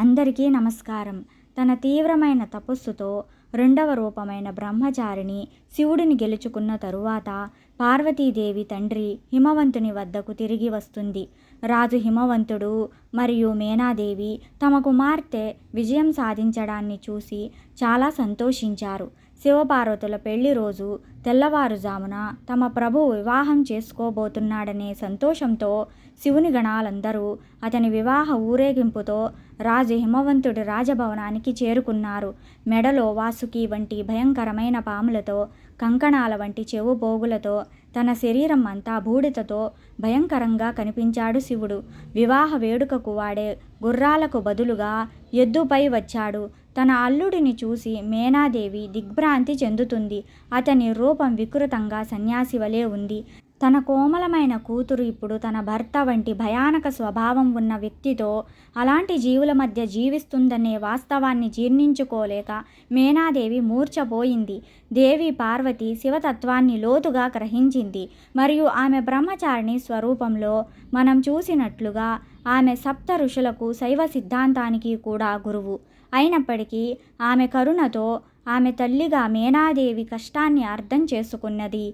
అందరికీ నమస్కారం. తన తీవ్రమైన తపస్సుతో రెండవ రూపమైన బ్రహ్మచారిని శివుడిని గెలుచుకున్న తరువాత పార్వతీదేవి తండ్రి హిమవంతుని వద్దకు తిరిగి వస్తుంది. రాజు హిమవంతుడు మరియు మేనాదేవి తమ కుమార్తె విజయం సాధించడాన్ని చూసి చాలా సంతోషించారు. శివపార్వతుల పెళ్ళి రోజు తెల్లవారుజామున తమ ప్రభు వివాహం చేసుకోబోతున్నాడనే సంతోషంతో శివుని గణాలందరూ అతని వివాహ ఊరేగింపుతో రాజు హిమవంతుడి రాజభవనానికి చేరుకున్నారు. మెడలో వాసుకి వంటి భయంకరమైన పాములతో కంకణాల వంటి చెవు పోగులతో తన శరీరం అంతా బూడిదతో భయంకరంగా కనిపించాడు శివుడు. వివాహ వేడుకకు వాడే గుర్రాలకు బదులుగా ఎద్దుపై వచ్చాడు. తన అల్లుడిని చూసి మేనాదేవి దిగ్భ్రాంతి చెందుతుంది. అతని రూపం వికృతంగా సన్యాసి వలె ఉంది. తన కోమలమైన కూతురు ఇప్పుడు తన భర్త వంటి భయానక స్వభావం ఉన్న వ్యక్తితో అలాంటి జీవుల మధ్య జీవిస్తుందనే వాస్తవాన్ని జీర్ణించుకోలేక మేనాదేవి మూర్ఛపోయింది. దేవి పార్వతి శివతత్వాన్ని లోతుగా గ్రహించింది. మరియు ఆమె బ్రహ్మచారిణి స్వరూపంలో మనం చూసినట్లుగా ఆమె సప్త ఋషులకు శైవ సిద్ధాంతానికి కూడా గురువు. అయినప్పటికీ ఆమె కరుణతో ఆమె తల్లిగా మేనాదేవి కష్టాన్ని అర్థం చేసుకున్నది.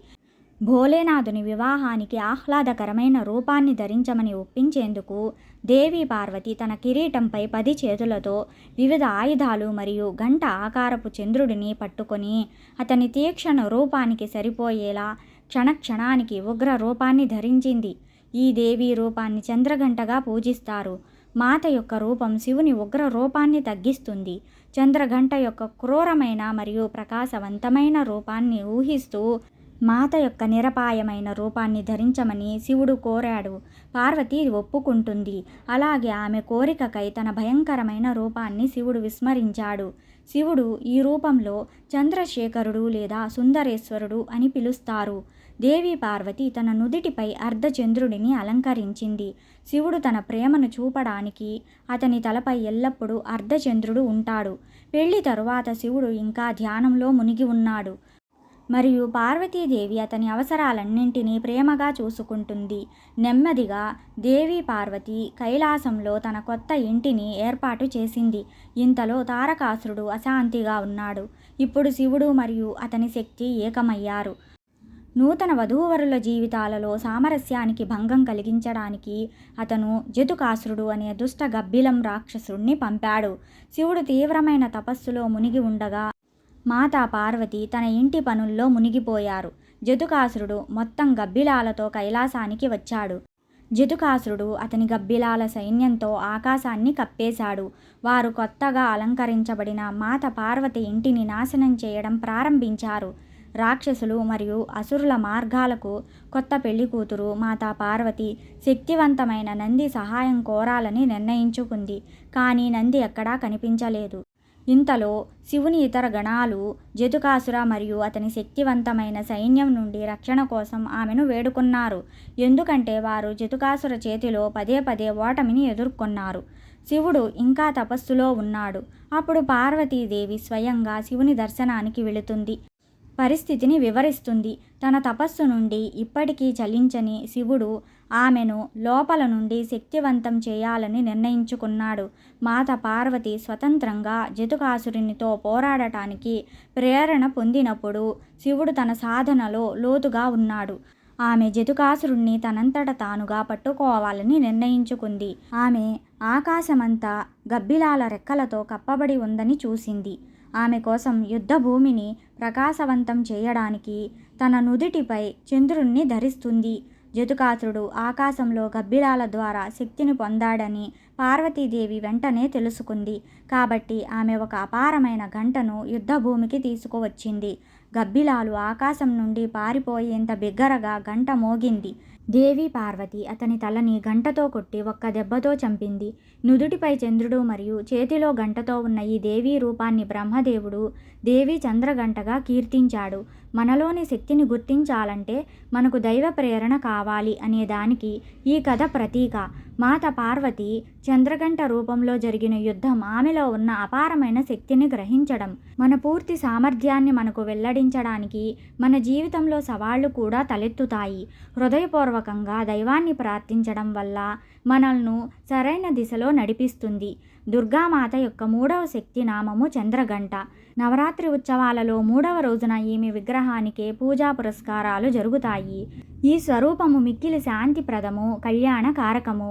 భోలేనాథుని వివాహానికి ఆహ్లాదకరమైన రూపాన్ని ధరించమని ఒప్పించేందుకు దేవి పార్వతి తన కిరీటంపై పది చేతులతో వివిధ ఆయుధాలు మరియు గంట ఆకారపు చంద్రుడిని పట్టుకొని అతని తీక్షణ రూపానికి సరిపోయేలా క్షణక్షణానికి ఉగ్ర రూపాన్ని ధరించింది. ఈ దేవీ రూపాన్ని చంద్రగంటగా పూజిస్తారు. మాత యొక్క రూపం శివుని ఉగ్ర రూపాన్ని తగ్గిస్తుంది. చంద్రగంట యొక్క క్రూరమైన మరియు ప్రకాశవంతమైన రూపాన్ని ఊహిస్తూ మాత యొక్క నిరపాయమైన రూపాన్ని ధరించమని శివుడు కోరాడు. పార్వతి ఒప్పుకుంటుంది. అలాగే ఆమె కోరికకై తన భయంకరమైన రూపాన్ని శివుడు విస్మరించాడు. శివుడు ఈ రూపంలో చంద్రశేఖరుడు లేదా సుందరేశ్వరుడు అని పిలుస్తారు. దేవి పార్వతి తన నుదిటిపై అర్ధచంద్రుడిని అలంకరించింది. శివుడు తన ప్రేమను చూపడానికి అతని తలపై ఎల్లప్పుడూ అర్ధచంద్రుడు ఉంటాడు. పెళ్ళి తరువాత శివుడు ఇంకా ధ్యానంలో మునిగి ఉన్నాడు. మరియు పార్వతీదేవి అతని అవసరాలన్నింటినీ ప్రేమగా చూసుకుంటుంది. నెమ్మదిగా దేవి పార్వతి కైలాసంలో తన కొత్త ఇంటిని ఏర్పాటు చేసింది. ఇంతలో తారకాసురుడు అశాంతిగా ఉన్నాడు. ఇప్పుడు శివుడు మరియు అతని శక్తి ఏకమయ్యారు. నూతన వధూవరుల జీవితాలలో సామరస్యానికి భంగం కలిగించడానికి అతను జతుకాసురుడు అనే దుష్ట గబ్బిలం రాక్షసుడిని పంపాడు. శివుడు తీవ్రమైన తపస్సులో మునిగి ఉండగా మాతా పార్వతి తన ఇంటి పనుల్లో మునిగిపోయారు. జతుకాసురుడు మొత్తం గబ్బిలాలతో కైలాసానికి వచ్చాడు. జతుకాసురుడు అతని గబ్బిలాల సైన్యంతో ఆకాశాన్ని కప్పేశాడు. వారు కొత్తగా అలంకరించబడిన మాత పార్వతి ఇంటిని నాశనం చేయడం ప్రారంభించారు. రాక్షసులు మరియు అసురుల మార్గాలకు కొత్త పెళ్ళి కూతురు మాతా పార్వతి శక్తివంతమైన నంది సహాయం కోరాలని నిర్ణయించుకుంది. కానీ నంది ఎక్కడా కనిపించలేదు. ఇంతలో శివుని ఇతర గణాలు జతుకాసుర మరియు అతని శక్తివంతమైన సైన్యం నుండి రక్షణ కోసం ఆమెను వేడుకున్నారు. ఎందుకంటే వారు జతుకాసుర చేతిలో పదే పదే ఓటమిని ఎదుర్కొన్నారు. శివుడు ఇంకా తపస్సులో ఉన్నాడు. అప్పుడు పార్వతీదేవి స్వయంగా శివుని దర్శనానికి వెళుతుంది. పరిస్థితిని వివరిస్తుంది. తన తపస్సు నుండి ఇప్పటికీ చలించని శివుడు ఆమెను లోపల నుండి శక్తివంతం చేయాలని నిర్ణయించుకున్నాడు. మాత పార్వతి స్వతంత్రంగా జతుకాసురునితో పోరాడటానికి ప్రేరణ పొందినప్పుడు శివుడు తన సాధనలో లోతుగా ఉన్నాడు. ఆమె జతుకాసురుణ్ణి తనంతట తానుగా పట్టుకోవాలని నిర్ణయించుకుంది. ఆమె ఆకాశమంతా గబ్బిలాల రెక్కలతో కప్పబడి ఉందని చూసింది. ఆమె కోసం యుద్ధభూమిని ప్రకాశవంతం చేయడానికి తన నుదుటిపై చంద్రుణ్ణి ధరిస్తుంది. జతుకాసుడు ఆకాశంలో గబ్బిలాల ద్వారా శక్తిని పొందాడని పార్వతీదేవి వెంటనే తెలుసుకుంది. కాబట్టి ఆమె ఒక అపారమైన గంటను యుద్ధభూమికి తీసుకువచ్చింది. గబ్బిలాలు ఆకాశం నుండి పారిపోయేంత బిగ్గరగా గంట మోగింది. దేవి పార్వతి అతని తలని గంటతో కొట్టి ఒక్క దెబ్బతో చంపింది. నుదుటిపై చంద్రుడు మరియు చేతిలో గంటతో ఉన్న ఈ దేవీ రూపాన్ని బ్రహ్మదేవుడు దేవి చంద్రగంటగా కీర్తించాడు. మనలోని శక్తిని గుర్తించాలంటే మనకు దైవ ప్రేరణ కావాలి అనే దానికి ఈ కథ ప్రతీక. మాత పార్వతి చంద్రగంట రూపంలో జరిగిన యుద్ధం ఆమెలో ఉన్న అపారమైన శక్తిని గ్రహించడం మన పూర్తి సామర్థ్యాన్ని మనకు వెల్లడించడానికి మన జీవితంలో సవాళ్ళు కూడా తలెత్తుతాయి. హృదయపూర్వకంగా దైవాన్ని ప్రార్థించడం వల్ల మనల్ని సరైన దిశలో నడిపిస్తుంది. దుర్గామాత యొక్క మూడవ శక్తి నామము చంద్రగంట. నవరాత్రి ఉత్సవాలలో మూడవ రోజున ఈమె విగ్రహానికి పూజా పురస్కారాలు జరుగుతాయి. ఈ స్వరూపము మిక్కిలి శాంతిప్రదము కళ్యాణ కారకము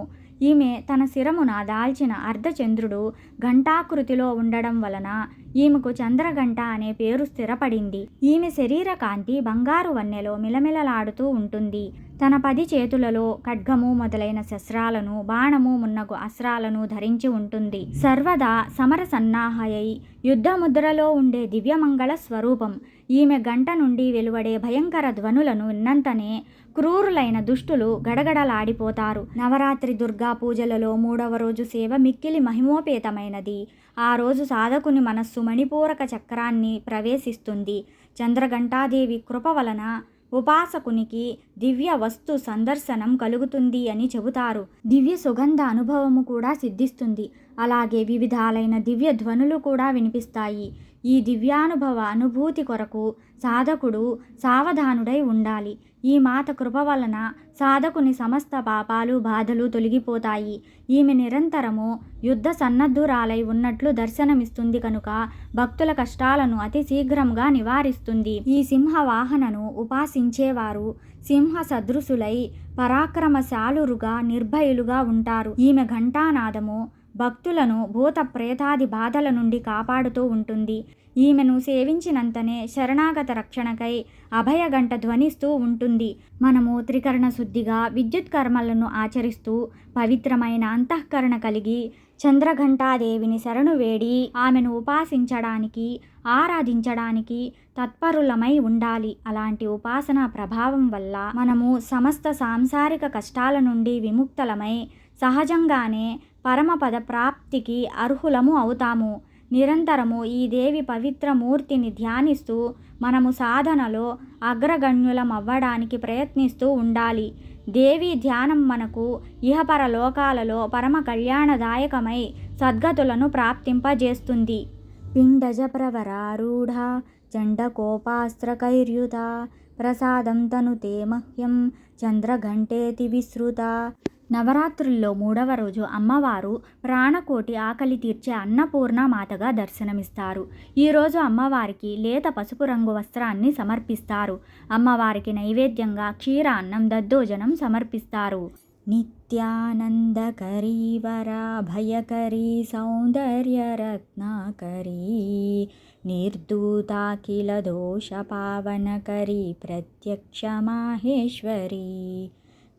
ఈమె తన శిరమున దాల్చిన అర్ధచంద్రుడు ఘంటాకృతిలో ఉండడం వలన ఈమెకు చంద్రఘంట అనే పేరు స్థిరపడింది. ఈమె శరీర కాంతి బంగారు వన్నెలో మిలమిలలాడుతూ ఉంటుంది. తన పది చేతులలో ఖడ్గము మొదలైన శస్త్రాలను బాణము మున్నగు అస్త్రాలను ధరించి ఉంటుంది. సర్వదా సమర సన్నాహయై యుద్ధముద్రలో ఉండే దివ్యమంగళ స్వరూపం. ఈమె గంట నుండి వెలువడే భయంకర ధ్వనులను విన్నంతనే క్రూరులైన దుష్టులు గడగడలాడిపోతారు. నవరాత్రి దుర్గా పూజలలో మూడవ రోజు సేవ మిక్కిలి మహిమోపేతమైనది. ఆ రోజు సాధకుని మనస్సు మణిపూరక చక్రాన్ని ప్రవేశిస్తుంది. చంద్రఘంటాదేవి కృప వలన ఉపాసకునికి దివ్య వస్తు సందర్శనం కలుగుతుంది అని చెబుతారు. దివ్య సుగంధ అనుభవము కూడా సిద్ధిస్తుంది. అలాగే వివిధాలైన దివ్య ధ్వనులు కూడా వినిపిస్తాయి. ఈ దివ్యానుభవ అనుభూతి కొరకు సాధకుడు సావధానుడై ఉండాలి. ఈ మాత కృప వలన సాధకుని సమస్త పాపాలు బాధలు తొలగిపోతాయి. ఈమె నిరంతరము యుద్ధ సన్నద్ధురాలై ఉన్నట్లు దర్శనమిస్తుంది కనుక భక్తుల కష్టాలను అతి శీఘ్రంగా నివారిస్తుంది. ఈ సింహ వాహనను ఉపాసించేవారు సింహ సదృశులై పరాక్రమశాలురుగా నిర్భయులుగా ఉంటారు. ఈమె ఘంటానాదము భక్తులను భూత ప్రేతాది బాధల నుండి కాపాడుతూ ఉంటుంది. ఈమెను సేవించినంతనే శరణాగత రక్షణకై అభయగంట ధ్వనిస్తూ ఉంటుంది. మనము త్రికరణ శుద్ధిగా విద్యుత్ కర్మలను ఆచరిస్తూ పవిత్రమైన అంతఃకరణ కలిగి చంద్రఘంటాదేవిని శరణు వేడి ఆమెను ఉపాసించడానికి ఆరాధించడానికి తత్పరులమై ఉండాలి. అలాంటి ఉపాసన ప్రభావం వల్ల మనము సమస్త సాంసారిక కష్టాల నుండి విముక్తలమై సహజంగానే పరమపద ప్రాప్తికి అర్హులము అవుతాము. నిరంతరము ఈ దేవి పవిత్ర మూర్తిని ధ్యానిస్తూ మనము సాధనలో అగ్రగణ్యులం అవ్వడానికి ప్రయత్నిస్తూ ఉండాలి. దేవి ధ్యానం మనకు ఇహపర లోకాలలో పరమ కళ్యాణదాయకమై సద్గతులను ప్రాప్తింపజేస్తుంది. పిండజ ప్రవరారూఢ చండకోపాస్త్రకైర్యుత ప్రసాదం తనుతే మహ్యం చంద్రఘంటేతి విశ్రుత నవరాత్రుల్లో మూడవ రోజు అమ్మవారు ప్రాణకోటి ఆకలి తీర్చే అన్నపూర్ణ మాతగా దర్శనమిస్తారు. ఈరోజు అమ్మవారికి లేత పసుపు రంగు వస్త్రాన్ని సమర్పిస్తారు. అమ్మవారికి నైవేద్యంగా క్షీర అన్నం దద్దోజనం సమర్పిస్తారు. नित्यानन्दकरी वराभयकरी सौन्दर्यरत्नाकरी सौन्दर्यरत्नकरी निर्दूताखिल दोषपावनकरी प्रत्यक्षमाहेश्वरी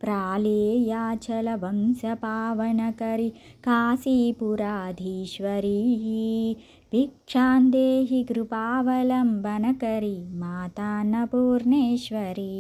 प्रालेयाचलवंशपावनकरी काशीपुराधीश्वरी भिक्षान् देहि कृपावलम्बनकरी माता नपूर्णेश्वरी